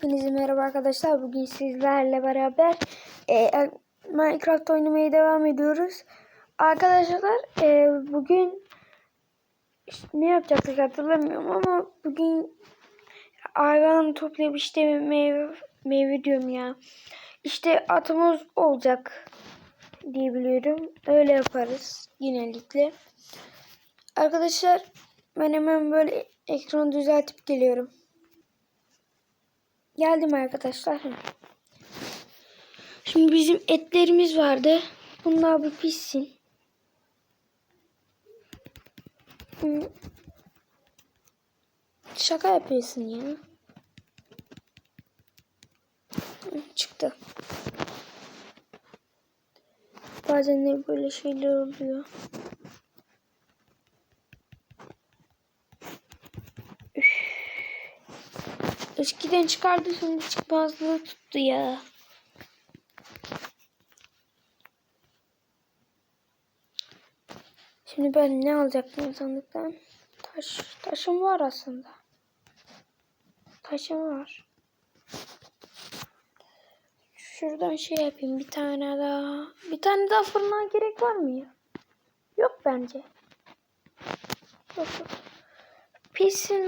Hepinize merhaba arkadaşlar. Bugün sizlerle beraber e, Minecraft oynamaya devam ediyoruz. Arkadaşlar e, bugün işte ne yapacaktık hatırlamıyorum ama bugün hayvan toplayıp işte meyve, meyve diyorum ya. İşte atımız olacak diye biliyorum. Öyle yaparız genellikle. Arkadaşlar ben hemen böyle ekranı düzeltip geliyorum. Geldim arkadaşlar. Şimdi bizim etlerimiz vardı. Bunlar bir pişsin. Şaka yapıyorsun ya. Çıktı. Bazen de böyle şeyler oluyor. Eskiden çıkardı şimdi çıkmazlığı tuttu ya. Şimdi ben ne alacaktım sandıktan? Taş, taşım var aslında. Taşım var. Şuradan şey yapayım bir tane daha. Bir tane daha fırına gerek var mı ya? Yok bence. Yok yok.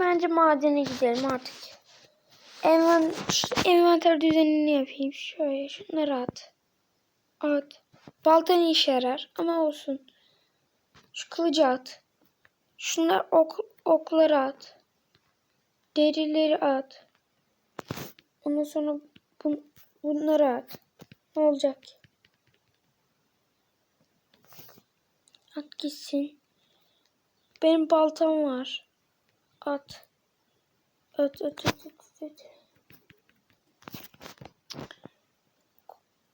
Bence madene gidelim artık. Envan envanter düzenini yapayım. Şöyle şunları at. At. Balta ne işe yarar ama olsun. Şu kılıcı at. Şunlar ok, okları at. Derileri at. Ondan sonra bun, bunları at. Ne olacak ki? At gitsin. Benim baltam var. At. At at at at. At.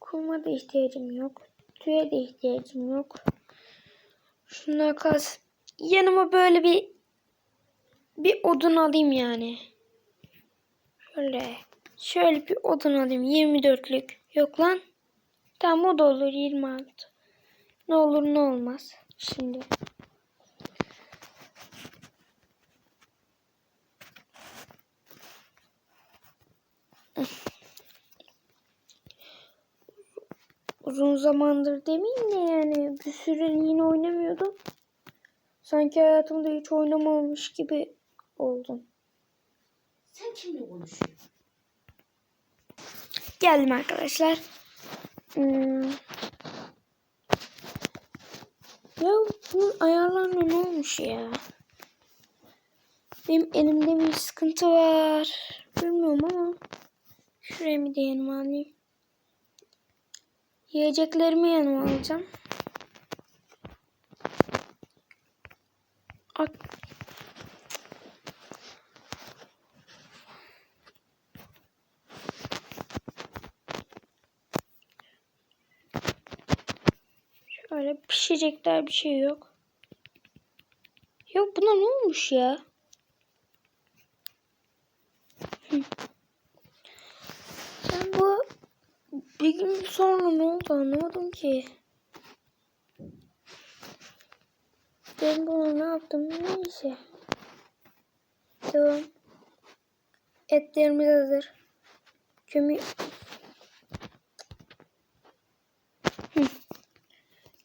Kuma da ihtiyacım yok. Tüye de ihtiyacım yok. Şunlar kas. Yanıma böyle bir bir odun alayım yani. Şöyle. Şöyle bir odun alayım. 24'lük. Yok lan. Tamam o da olur 26. Ne olur ne olmaz. Şimdi. Uzun zamandır demeyeyim de yani bir süre yine oynamıyordum. Sanki hayatımda hiç oynamamış gibi oldum. Sen kimle konuşuyorsun? Geldim arkadaşlar. Hmm. Ya bunun ayarlarına ne olmuş ya? Benim elimde bir sıkıntı var. Bilmiyorum ama. Şuraya bir de yanıma alayım. Yiyeceklerimi yanıma alacağım. At. Şöyle pişecekler bir şey yok. Yok buna ne olmuş ya? Hı. Sen bu bir gün sonra ne oldu anlamadım ki. Ben bunu ne yaptım neyse. Tamam. Etlerimiz hazır. Kömür.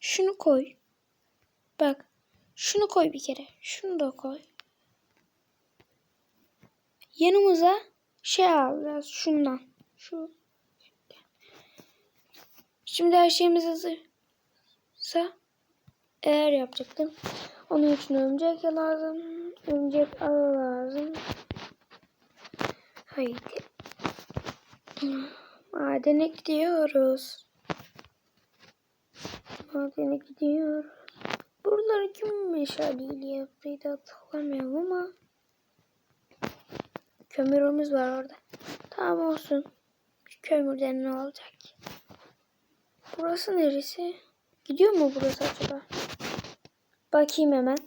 Şunu koy. Bak. Şunu koy bir kere. Şunu da koy. Yanımıza şey alacağız. Şundan. Şu. Şimdi her şeyimiz hazırsa eğer yapacaktım. Onun için örümcek lazım. Örümcek ağı lazım. Haydi. Madene gidiyoruz. Madene gidiyoruz. Buraları kim meşaleyle yaptıydı hatırlamıyorum ama kömürümüz var orada. Tamam olsun. Kömürden ne olacak? Burası neresi? Gidiyor mu burası acaba? Bakayım hemen.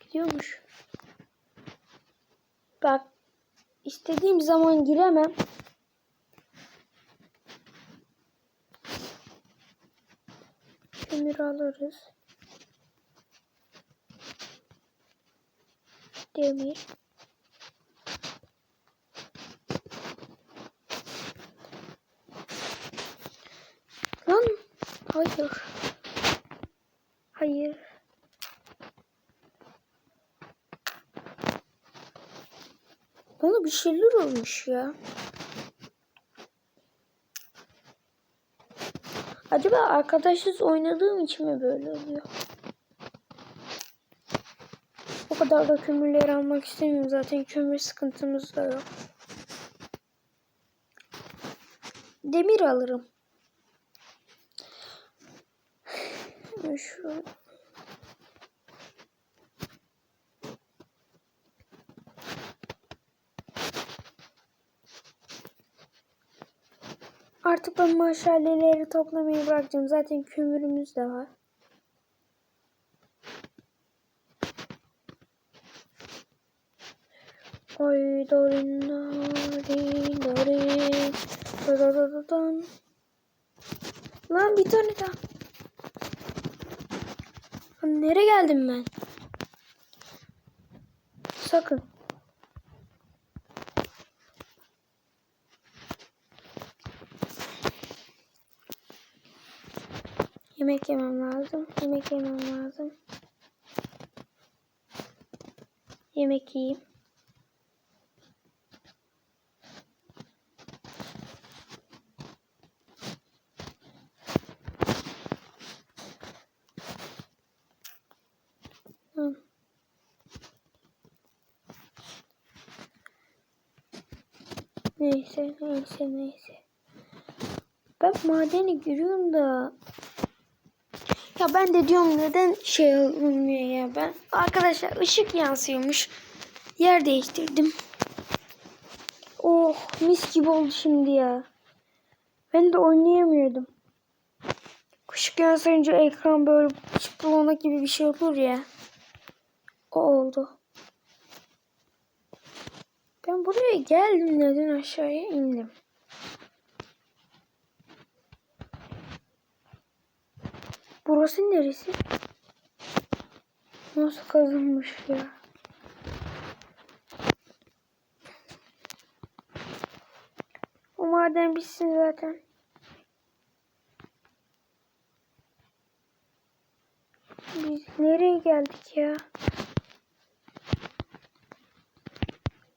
Gidiyormuş. Bak istediğim zaman giremem. Kömür alırız. Demir. Lan hayır. Hayır. Bana bir şeyler olmuş ya. Acaba arkadaşsız oynadığım için mi böyle oluyor? Da kömürleri almak istemiyorum. Zaten kömür sıkıntımız da yok. Demir alırım. Şu Artık ben maşalleleri toplamayı bırakacağım. Zaten kömürümüz de var. Oy dorin dorin dorin dododododan. Lan bir tane daha. Lan nereye geldim ben? Sakın. Yemek yemem lazım. Yemek yemem lazım. Yemek yiyeyim. Neyse, neyse, neyse. Ben madeni görüyorum da ya ben de diyorum neden şey olmuyor ya ben. Arkadaşlar ışık yansıyormuş. Yer değiştirdim. Oh mis gibi oldu şimdi ya. Ben de oynayamıyordum. Işık yansıyınca ekran böyle çıplana gibi bir şey olur ya. O oldu. Ben buraya geldim neden aşağıya indim. Burası neresi? Nasıl kazınmış ya? O maden bitsin zaten. Biz nereye geldik ya?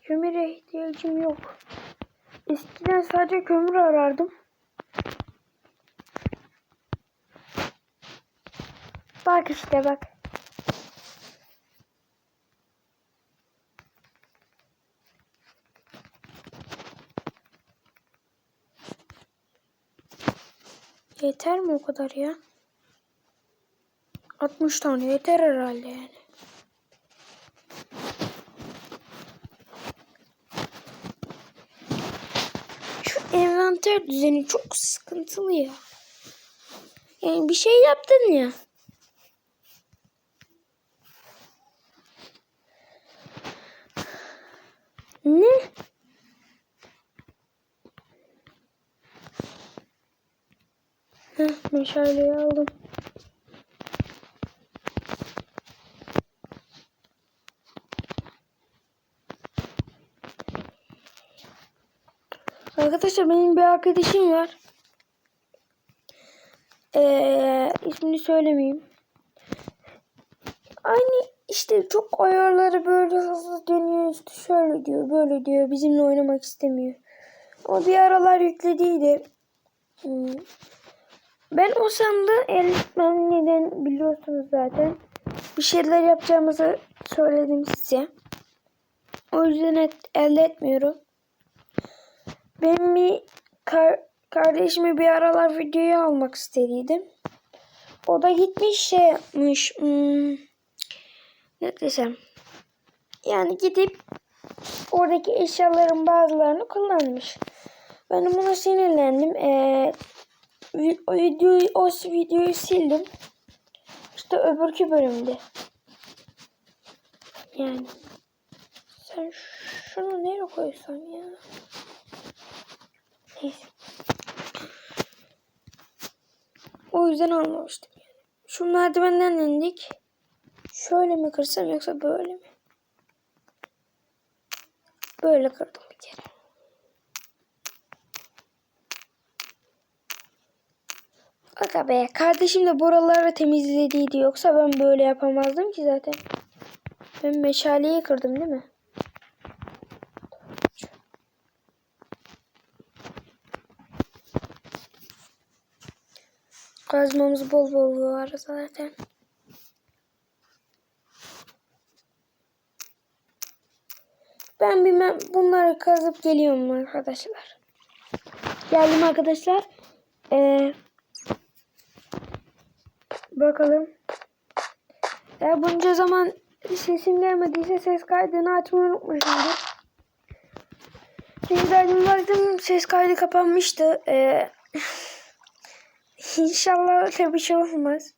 Kömüre ihtiyacım yok. Eskiden sadece kömür arardım. Bak işte bak. Yeter mi o kadar ya? 60 tane yeter herhalde yani. Şu envanter düzeni çok sıkıntılı ya. Yani bir şey yaptın ya. Ne? Heh, meşaleyi aldım. Arkadaşlar benim bir arkadaşım var. Ee, ismini söylemeyeyim. Aynı işte çok ayarları böyle hızlı dönüyor işte şöyle diyor böyle diyor bizimle oynamak istemiyor. Ama bir aralar yüklediydi. Hmm. Ben o sandı el ben neden biliyorsunuz zaten. Bir şeyler yapacağımızı söyledim size. O yüzden et, elde etmiyorum. Ben bir kar, kardeşime bir aralar videoyu almak istediydim. O da gitmiş şey yapmış. Hmm, ne desem. Yani gidip oradaki eşyaların bazılarını kullanmış. Ben buna sinirlendim. Ee, o videoyu, o videoyu sildim. İşte öbürkü bölümde. Yani. Sen şunu nereye koysan ya? O yüzden almamıştım yani. Şu merdivenden indik. Şöyle mi kırsam yoksa böyle mi? Böyle kırdım bir kere. Aga be kardeşim de buraları temizlediydi yoksa ben böyle yapamazdım ki zaten. Ben meşaleyi kırdım değil mi? Kazmamız bol bol var zaten. Ben bilmem bunları kazıp geliyorum arkadaşlar. Geldim arkadaşlar. Ee, bakalım. Eğer bunca zaman sesim gelmediyse ses kaydını açmayı unutmuşumdur. Yeniden baktım ses kaydı kapanmıştı. Ee, İnşallah öyle bir şey olmaz.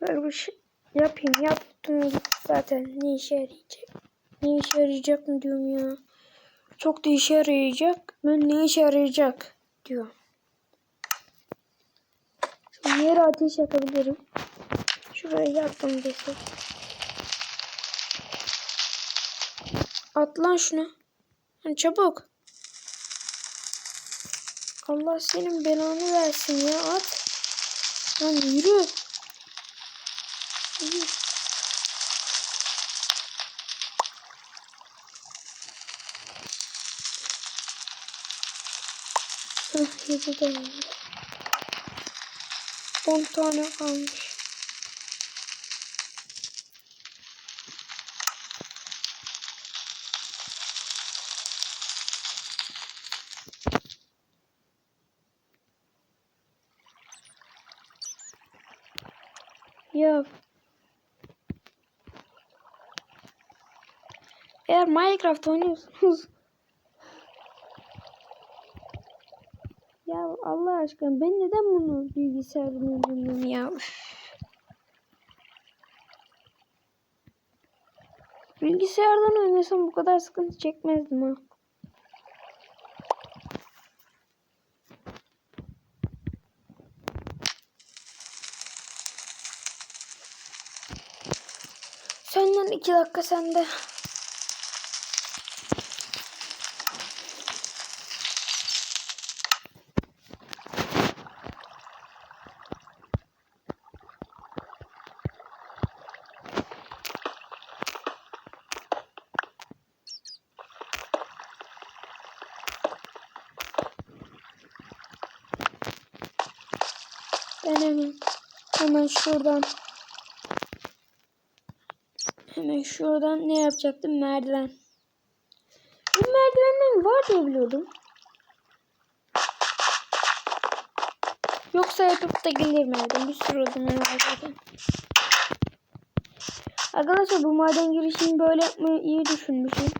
Böyle bir şey yapayım. Yaptım zaten. Ne işe yarayacak? Ne işe yarayacak mı diyorum ya. Çok da işe yarayacak. Ben ne işe yarayacak diyor. Şu yere ateş yakabilirim. Şuraya yaptım desek. At lan şunu. Hani çabuk. Allah senin belanı versin ya at. Lan yürü. Yürü. Hıh yedi de oldu. 10 tane kalmış. Ya. Eğer Minecraft oynuyorsunuz. ya Allah aşkına ben neden bunu bilgisayarımda oynuyorum ya? Bilgisayardan oynasam bu kadar sıkıntı çekmezdim ha. Senden iki dakika sende. Ben hemen, şuradan Hemen şuradan ne yapacaktım? Merdiven. Bu merdivenler var diye biliyordum. Yoksa yapıp da gelir merdiven. Bir sürü odunlar var zaten. Arkadaşlar bu maden girişini böyle yapmayı iyi düşünmüşüm.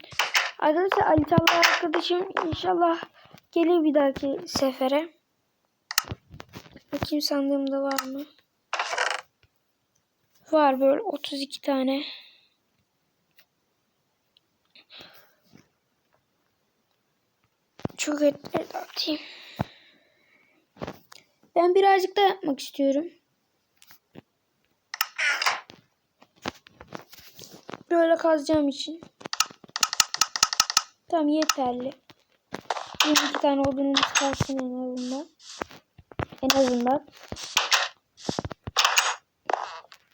Arkadaşlar Ali Talha arkadaşım inşallah gelir bir dahaki sefere. Bakayım sandığımda var mı? Var böyle 32 tane. Çok etleri atayım. Ben birazcık da yapmak istiyorum. Böyle kazacağım için. Tamam yeterli. 22 tane odunumuz kalsın en azından. En azından.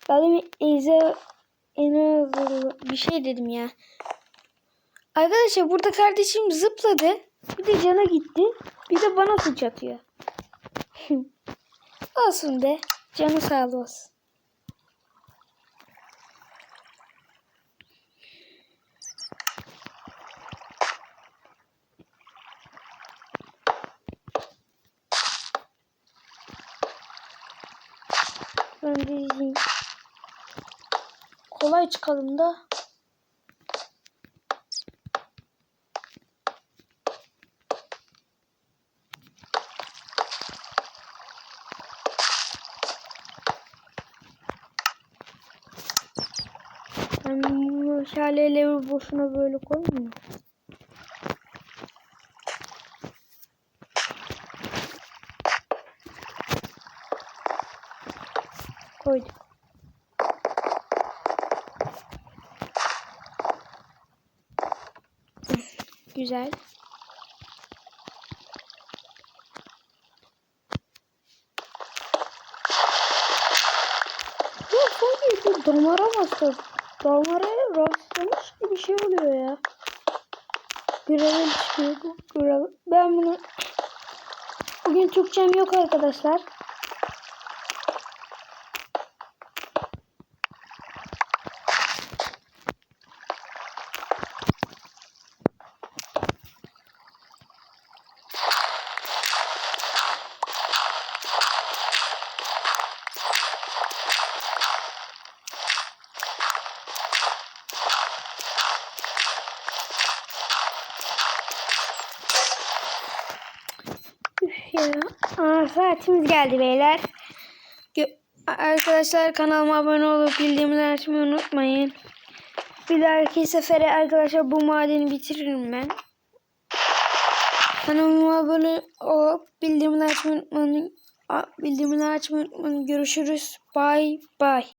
Daha demin Eze en azından bir şey dedim ya. Arkadaşlar burada kardeşim zıpladı. Bir de cana gitti. Bir de bana suç atıyor. olsun be. Canı sağ olsun. Ben de izleyeyim. Kolay çıkalım da. Ben bunu şaleleri boşuna böyle koymuyorum. Koyduk. Güzel. Ya sanki bir damara bastı. Damaraya rastlamış gibi bir şey oluyor ya. Gravel çıkıyor bu. Gravel. Ben bunu... Bugün Türkçem yok arkadaşlar. Üf ya. Aa, saatimiz geldi beyler. Arkadaşlar kanalıma abone olup bildirimleri açmayı unutmayın. Bir dahaki sefere arkadaşlar bu madeni bitiririm ben. Kanalıma abone olup bildirimleri açmayı unutmayın. Bildirimleri açmayı unutmayın. Görüşürüz. Bye bye.